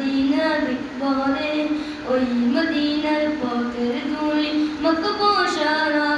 Medina দেখব ওই মদিনার পথের ধুলি মকবো সারা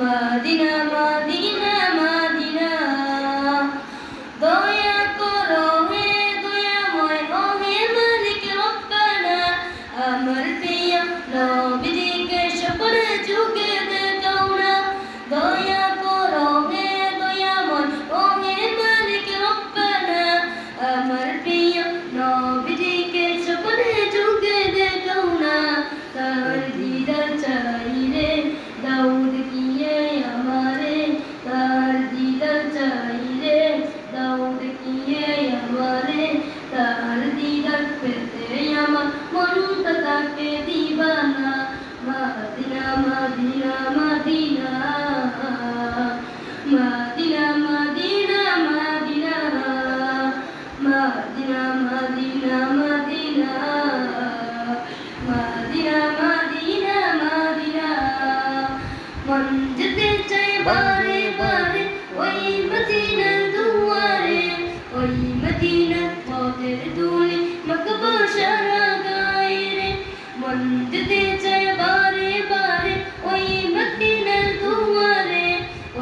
মাদিনা তার দিদার পেতে আমার মনটা তাকে দিবানা মাদিনা মাদিনা মাদিনা মাদিনা মাদিনা মাদিনা মাদিনা মাদিনা মাদিনা মাদিনা মাদিনা মাদিনা মন যেতে চাই বারে বারে ওই মদিনার দুয়ারে ওই মদিনার পথের ধুলি মকবো সারা গায়ে রে মন যেতে চাই বারে বারে, ওই মদিনার দুয়ারে।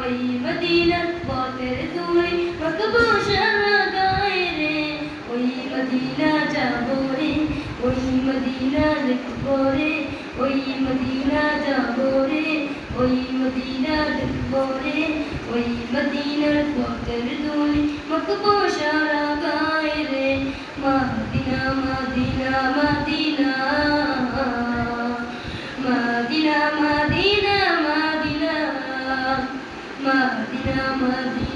ওই মদিনার পথের ধুলি মকবো সারা গায়ে রে ওই মদিনা যাব রে, ওই মদিনা দেখব রে। ওই মদিনা যাব রে, ওই মদিনা দেখব রে। ওই মদিনার পথের ধুলি মকবো সারা রে মাদিনা মাদিনা মাদিনা। মাদিনা মাদিনা মাদিনা। মাদিনা মাদিনা।